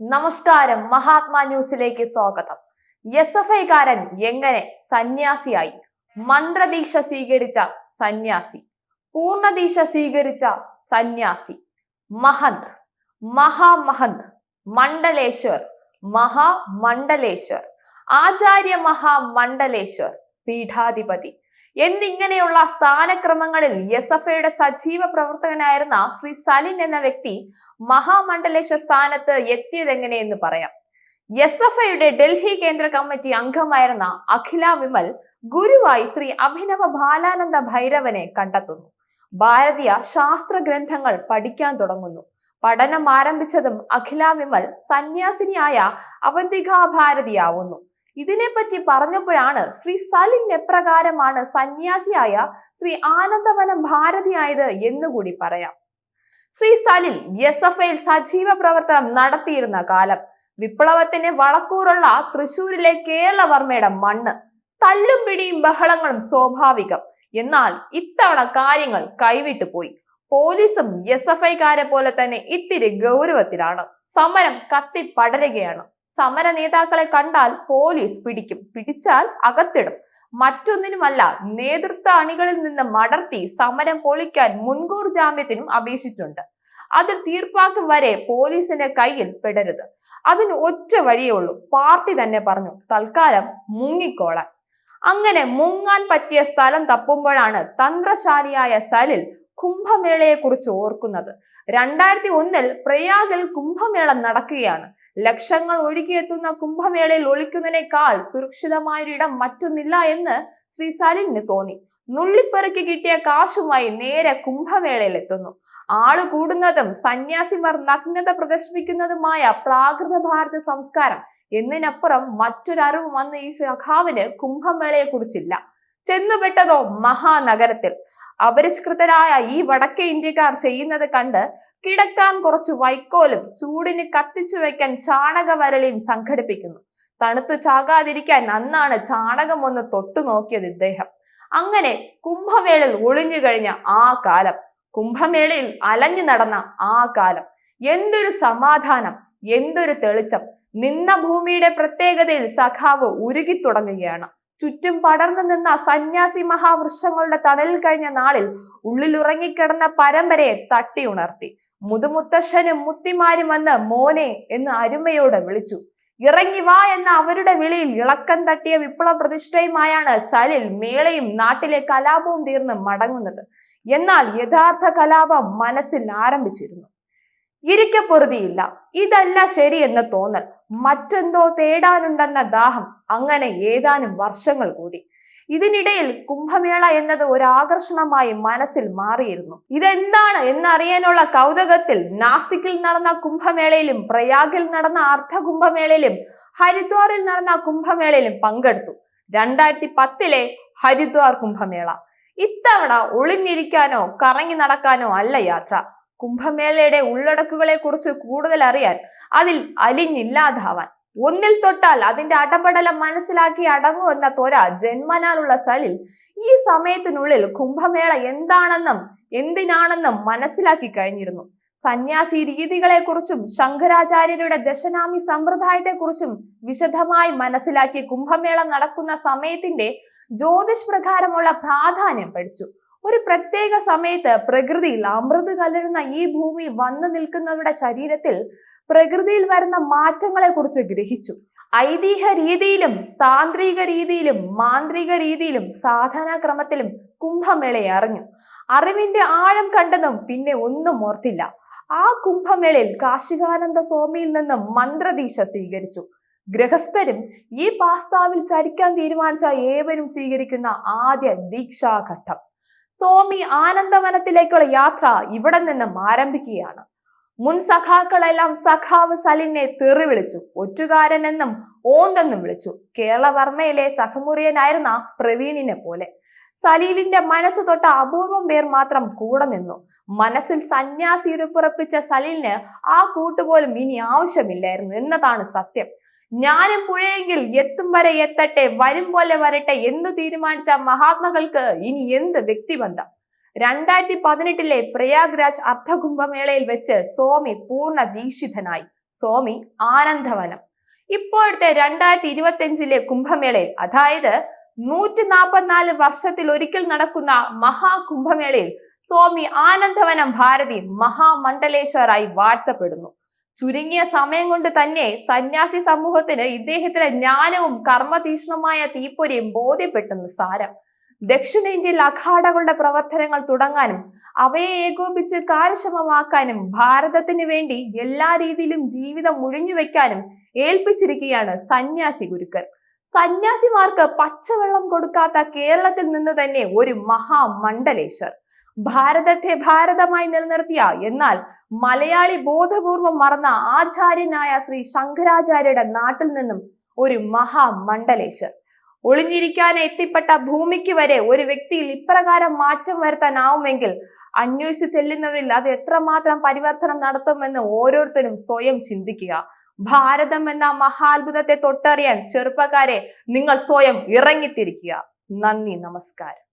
നമസ്കാരം മഹാത്മാ ന്യൂസിലേക്ക് സ്വാഗതം. എസ് എഫ് ഐക്കാരൻ എങ്ങനെ സന്യാസിയായി? മന്ത്രദീക്ഷ സ്വീകരിച്ച സന്യാസി. പൂർണദീക്ഷ സ്വീകരിച്ച സന്യാസി. മഹന്ത്. മഹാമഹന്ത്. മണ്ഡലേശ്വർ. മഹാമണ്ഡലേശ്വർ. ആചാര്യ മഹാമണ്ഡലേശ്വർ. പീഠാധിപതി. എന്നിങ്ങനെയുള്ള സ്ഥാനക്രമങ്ങളിൽ എസ് എഫ് ഐയുടെ സജീവ പ്രവർത്തകനായിരുന്ന ശ്രീ സലിൻ എന്ന വ്യക്തി മഹാമണ്ഡലേശ്വർ സ്ഥാനത്ത് എത്തിയതെങ്ങനെയെന്ന് പറയാം. എസ് എഫ് ഐയുടെ ഡൽഹി കേന്ദ്ര കമ്മിറ്റി അംഗമായിരുന്ന അഖില വിമൽ ഗുരുവായി ശ്രീ അഭിനവ ബാലാനന്ദ ഭൈരവനെ കണ്ടെത്തുന്നു. ഭാരതീയ ശാസ്ത്ര ഗ്രന്ഥങ്ങൾ പഠിക്കാൻ തുടങ്ങുന്നു. പഠനം ആരംഭിച്ചതും അഖില വിമൽ സന്യാസിനിയായ അവന്തികാ ഭാരതിയാവുന്നു. ഇതിനെപ്പറ്റി പറഞ്ഞപ്പോഴാണ് ശ്രീ സലിൻ എപ്രകാരമാണ് സന്യാസിയായ ശ്രീ ആനന്ദവനം ഭാരതിയായത് എന്നുകൂടി പറയാം. ശ്രീ സലിൽ എസ് എഫ് ഐയിൽ സജീവ പ്രവർത്തനം നടത്തിയിരുന്ന കാലം. വിപ്ലവത്തിന് വളക്കൂറുള്ള തൃശൂരിലെ കേരളവർമ്മയുടെ മണ്ണ്. തല്ലും പിടിയും ബഹളങ്ങളും സ്വാഭാവികം. എന്നാൽ ഇത്തവണ കാര്യങ്ങൾ കൈവിട്ടു പോയി. പോലീസും എസ് എഫ് ഐക്കാരെ പോലെ തന്നെ ഇത്തിരി ഗൗരവത്തിലാണ്. സമരം കത്തി പടരുകയാണ്. സമര നേതാക്കളെ കണ്ടാൽ പോലീസ് പിടിക്കും. പിടിച്ചാൽ അകത്തിടും. മറ്റൊന്നിനുമല്ല നേതൃത്വ അണികളിൽ നിന്ന് മടർത്തി സമരം പൊളിക്കാൻ മുൻകൂർ ജാമ്യത്തിനും അപേക്ഷിച്ചിട്ടുണ്ട്. അതിൽ തീർപ്പാക്കും വരെ പോലീസിന്റെ കയ്യിൽ പെടരുത്. അതിന് ഒറ്റ വഴിയേ ഉള്ളൂ. പാർട്ടി തന്നെ പറഞ്ഞു തൽക്കാലം മുങ്ങിക്കോളാൻ. അങ്ങനെ മുങ്ങാൻ പറ്റിയ സ്ഥലം തപ്പുമ്പോഴാണ് തന്ത്രശാലിയായ സലിൽ കുംഭമേളയെ കുറിച്ച് ഓർക്കുന്നത്. രണ്ടായിരത്തി ഒന്നിൽ പ്രയാഗിൽ കുംഭമേള നടക്കുകയാണ്. ലക്ഷങ്ങൾ ഒഴുകിയെത്തുന്ന കുംഭമേളയിൽ ഒളിക്കുന്നതിനേക്കാൾ സുരക്ഷിതമായൊരിടം മറ്റൊന്നില്ല എന്ന് ശ്രീ സലിന് തോന്നി. നുള്ളിപ്പെറുക്കി കിട്ടിയ കാശുമായി നേരെ കുംഭമേളയിൽ എത്തുന്നു ആൾ കൂടുന്നതും സന്യാസിമാർ നഗ്നത പ്രദർശിപ്പിക്കുന്നതുമായ പ്രാകൃത ഭാരത സംസ്കാരം എന്നതിനപ്പുറം മറ്റൊരറിവ് വന്ന ഈ സഖാവിന് കുംഭമേളയെ കുറിച്ചില്ല ചെന്നുപെട്ടതോ മഹാനഗരത്തിൽ അപരിഷ്കൃതരായ ഈ വടക്കേ ഇന്ത്യക്കാർ ചെയ്യുന്നത് കണ്ട് കിടക്കാൻ കുറച്ച് വൈക്കോലും ചൂടിന് കത്തിച്ചു വെക്കാൻ ചാണകവരളിയും സംഘടിപ്പിക്കുന്നു. തണുത്തു ചാകാതിരിക്കാൻ അന്നാണ് ചാണകം ഒന്ന് തൊട്ടു നോക്കിയത് ഇദ്ദേഹം. അങ്ങനെ കുംഭമേളയിൽ ഒളിഞ്ഞു കഴിഞ്ഞ ആ കാലം കുംഭമേളയിൽ അലഞ്ഞു നടന്ന ആ കാലം എന്തൊരു സമാധാനം എന്തൊരു തെളിച്ചം. നിന്ന ഭൂമിയുടെ പ്രത്യേകതയിൽ സഖാവ് ഉരുകി തുടങ്ങുകയാണ്. ചുറ്റും പടർന്നു നിന്ന സന്യാസി മഹാവൃക്ഷങ്ങളുടെ തണലിൽ കഴിഞ്ഞ നാളിൽ ഉള്ളിൽ ഉറങ്ങിക്കിടന്ന പരമ്പരയെ തട്ടി ഉണർത്തി. മുതുമുത്തശ്ശനും മുത്തിമാരും വന്ന് മോനെ എന്ന് അരുമയോടെ വിളിച്ചു. ഇറങ്ങി വാ എന്ന അവരുടെ വിളിയിൽ ഇളക്കം തട്ടിയ വിപ്ലവ പ്രതിഷ്ഠയുമായാണ് സലിൽ മേളയും നാട്ടിലെ കലാപവും തീർന്ന് മടങ്ങുന്നത്. എന്നാൽ യഥാർത്ഥ കലാപം മനസ്സിൽ ആരംഭിച്ചിരുന്നു. ഇരിക്കപ്പൊറുതിയില്ല. ഇതല്ല ശരിയെന്ന് തോന്നൽ. മറ്റെന്തോ തേടാനുണ്ടെന്ന ദാഹം അങ്ങനെ ഏതാനും വർഷങ്ങൾ കൂടി. ഇതിനിടയിൽ കുംഭമേള എന്നത് ഒരു ആകർഷണമായി മനസ്സിൽ മാറിയിരുന്നു. ഇതെന്താണ് എന്നറിയാനുള്ള കൗതുകത്തിൽ നാസിക്കിൽ നടന്ന കുംഭമേളയിലും പ്രയാഗിൽ നടന്ന അർദ്ധ കുംഭമേളയിലും ഹരിദ്വാറിൽ നടന്ന കുംഭമേളയിലും പങ്കെടുത്തു. രണ്ടായിരത്തി പത്തിലെ ഹരിദ്വാർ കുംഭമേള. ഇത്തവണ ഒളിഞ്ഞിരിക്കാനോ കറങ്ങി നടക്കാനോ അല്ല യാത്ര. കുംഭമേളയുടെ ഉള്ളടക്കുകളെ കുറിച്ച് കൂടുതൽ അറിയാൻ അതിൽ അലിഞ്ഞില്ലാതാവാൻ. ഒന്നിൽ തൊട്ടാൽ അതിന്റെ അടപടലം മനസ്സിലാക്കി അടങ്ങൂ എന്ന ത്വര ജന്മനാലുള്ള സലിൽ ഈ സമയത്തിനുള്ളിൽ കുംഭമേള എന്താണെന്നും എന്തിനാണെന്നും മനസ്സിലാക്കി കഴിഞ്ഞിരുന്നു. സന്യാസി രീതികളെ കുറിച്ചും ശങ്കരാചാര്യരുടെ ദശനാമി സമ്പ്രദായത്തെക്കുറിച്ചും വിശദമായി മനസ്സിലാക്കി കുംഭമേള നടക്കുന്ന സമയത്തിന്റെ ജ്യോതിഷ് പ്രകാരമുള്ള പ്രാധാന്യം പഠിച്ചു. ഒരു പ്രത്യേക സമയത്ത് പ്രകൃതിയിൽ അമൃത് കലരുന്ന ഈ ഭൂമി വന്നു നിൽക്കുന്നവരുടെ ശരീരത്തിൽ പ്രകൃതിയിൽ വരുന്ന മാറ്റങ്ങളെ കുറിച്ച് ഗ്രഹിച്ചു. ഐതിഹ്യ രീതിയിലും താന്ത്രിക രീതിയിലും മാന്ത്രിക രീതിയിലും സാധനാക്രമത്തിലും കുംഭമേളയെ അറിഞ്ഞു. അറിവിന്റെ ആഴം കണ്ടതും പിന്നെ ഒന്നും ഓർത്തില്ല. ആ കുംഭമേളയിൽ കാശികാനന്ദ സ്വാമിയിൽ നിന്നും മന്ത്രദീക്ഷ സ്വീകരിച്ചു. ഗൃഹസ്ഥരും ഈ പാസ്താവിൽ ചരിക്കാൻ തീരുമാനിച്ച ഏവരും സ്വീകരിക്കുന്ന ആദ്യ ദീക്ഷാഘട്ടം. സ്വാമി ആനന്ദവനത്തിലേക്കുള്ള യാത്ര ഇവിടെ നിന്നും ആരംഭിക്കുകയാണ്. മുൻ സഖാക്കളെല്ലാം സഖാവ് സലിനെ തെറി വിളിച്ചു. ഒറ്റുകാരൻ എന്നും ഓന്തെന്നും വിളിച്ചു. കേരളവർമ്മയിലെ സഹമുറിയനായിരുന്ന പ്രവീണിനെ പോലെ. സലീലിന്റെ മനസ്സ് തൊട്ട അപൂർവം പേർ മാത്രം കൂടെ നിന്നു. മനസ്സിൽ സന്യാസി ഉറപ്പിച്ച സലീലിന് ആ കൂട്ടുപോലും ഇനി ആവശ്യമില്ലായിരുന്നു എന്നതാണ് സത്യം. ഞാനും പുഴയെങ്കിൽ എത്തും വരെ എത്തട്ടെ വരും പോലെ വരട്ടെ എന്ന് തീരുമാനിച്ച മഹാത്മകൾക്ക് ഇനി എന്ത് വ്യക്തിബന്ധം? രണ്ടായിരത്തി പതിനെട്ടിലെ പ്രയാഗ്രാജ് അർദ്ധകുംഭമേളയിൽ വെച്ച് സ്വാമി പൂർണ ദീക്ഷിതനായി. സ്വാമി ആനന്ദവനം. ഇപ്പോഴത്തെ രണ്ടായിരത്തി ഇരുപത്തിയഞ്ചിലെ കുംഭമേളയിൽ അതായത് നൂറ്റി നാൽപ്പത്തിനാല് വർഷത്തിൽ ഒരിക്കൽ നടക്കുന്ന മഹാകുംഭമേളയിൽ സ്വാമി ആനന്ദവനം ഭാരതി മഹാമണ്ഡലേശ്വരായി വാഴ്ത്തപ്പെടുന്നു. ചുരുങ്ങിയ സമയം കൊണ്ട് തന്നെ സന്യാസി സമൂഹത്തിന് ഇദ്ദേഹത്തിലെ ജ്ഞാനവും കർമ്മതീഷ്ണമായ തീപ്പൊരിയും ബോധ്യപ്പെട്ടെന്ന് സാരം ദക്ഷിണേന്ത്യയിൽ അഖാഡകളുടെ പ്രവർത്തനങ്ങൾ തുടങ്ങാനും അവയെ ഏകോപിച്ച് കാര്യക്ഷമമാക്കാനും ഭാരതത്തിന് വേണ്ടി എല്ലാ രീതിയിലും ജീവിതം മുഴിഞ്ഞുവെക്കാനും ഏൽപ്പിച്ചിരിക്കുകയാണ് സന്യാസി ഗുരുക്കർ. സന്യാസിമാർക്ക് പച്ചവെള്ളം കൊടുക്കാത്ത കേരളത്തിൽ നിന്ന് തന്നെ ഒരു മഹാമണ്ഡലേശ്വർ. ഭാരതത്തെ ഭാരതമായി നിലനിർത്തിയ എന്നാൽ മലയാളി ബോധപൂർവം മറന്ന ആചാര്യനായ ശ്രീ ശങ്കരാചാര്യയുടെ നാട്ടിൽ നിന്നും ഒരു മഹാമണ്ഡലേശ്വർ. ഒളിഞ്ഞിരിക്കാൻ എത്തിപ്പെട്ട ഭൂമിക്ക് വരെ ഒരു വ്യക്തിയിൽ ഇപ്രകാരം മാറ്റം വരുത്താനാവുമെങ്കിൽ അന്വേഷിച്ചു ചെല്ലുന്നവരിൽ അത് എത്രമാത്രം പരിവർത്തനം നടത്തുമെന്ന് ഓരോരുത്തരും സ്വയം ചിന്തിക്കുക. ഭാരതം എന്ന മഹാത്ഭുതത്തെ തൊട്ടറിയാൻ ചെറുപ്പക്കാരെ നിങ്ങൾ സ്വയം ഇറങ്ങിത്തിരിക്കുക. നന്ദി നമസ്കാരം.